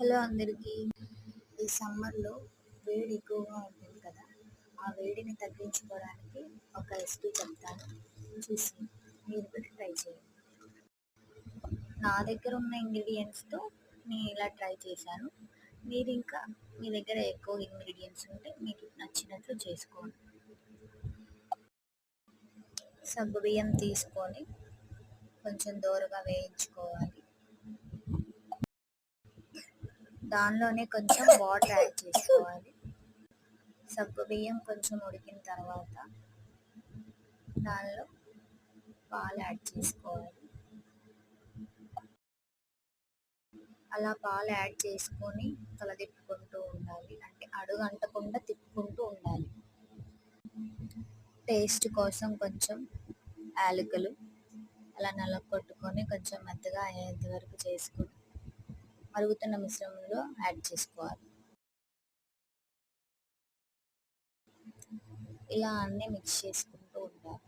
Hello అందరికీ. ఈ సమ్మర్లో వేడి ఎక్కువగా ఉంటుంది కదా. ఆ వేడిని తగ్గించుకోవడానికి ఒక రెసిపీ చెప్తాను. చూసి మీరు కూడా ట్రై చేయండి. నా దగ్గర ఉన్న ఇంగ్రీడియంట్స్తో నేను ఇలా ట్రై చేశాను. మీరు ఇంకా మీ దగ్గర ఎక్కువ ఇంగ్రీడియంట్స్ ఉంటే మీకు నచ్చినట్లు చేసుకోండి. సబ్బు బియ్యం తీసుకొని కొంచెం దోరగా వేయించుకోవాలి. దానిలోనే కొంచెం వాటర్ యాడ్ చేసుకోవాలి. సగ్గు బియ్యం కొంచెం ఉడికిన తర్వాత దానిలో పాలు యాడ్ చేసుకోవాలి. అలా పాలు యాడ్ చేసుకొని తలదిప్పుకుంటూ ఉండాలి. అంటే అడుగు అంటకుండా తిప్పుకుంటూ ఉండాలి. టేస్ట్ కోసం కొంచెం యాలకులు అలా నలగొట్టుకొని కొంచెం మెత్తగా అయ్యేంత వరకు చేసుకుంటాం మరుగుతున్న మిశ్రమంలో యాడ్ చేసుకోవాలి. ఇలా అన్నీ మిక్స్ చేసుకుంటూ ఉండాలి.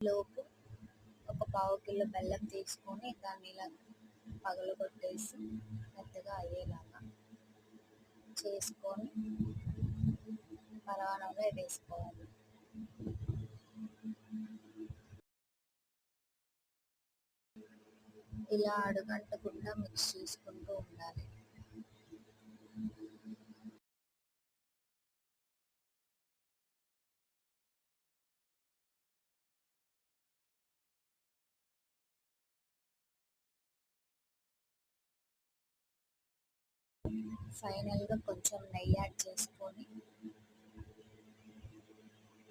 లోపు ఒక పావు కిలో బెల్లం తీసుకొని దాన్ని ఇలా పగలు కొట్టేసి మెత్తగా అయ్యేలాగా చేసుకొని పరమాన్నంలో వేసుకోవాలి ఇలా అడుగంటకుండా మిక్స్ చేసుకుంటూ ఉండాలి. ఫైనల్గా కొంచెం నెయ్యి యాడ్ చేసుకొని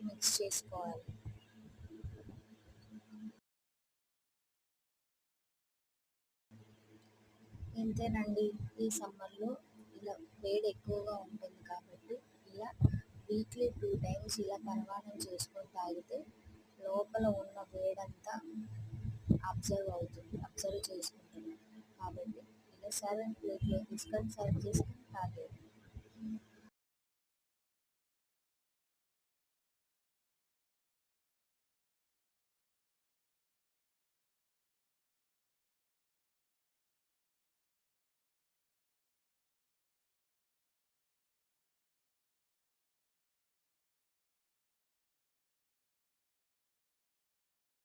మిక్స్ చేసుకోవాలి. ఇంతేనండి. ఈ సమ్మర్లో ఇలా వేడి ఎక్కువగా ఉంటుంది కాబట్టి ఇలా వీక్లీ టూ టైమ్స్ ఇలా పరమాణం చేసుకొని తాగితే లోపల ఉన్న వేడంతా అబ్జర్వ్ అవుతుంది. అబ్జర్వ్ చేసుకుంటుంది. కాబట్టి ఇలా సెవెన్ ప్లేట్లో తీసుకొని సర్వ్ చేసుకొని తాగేది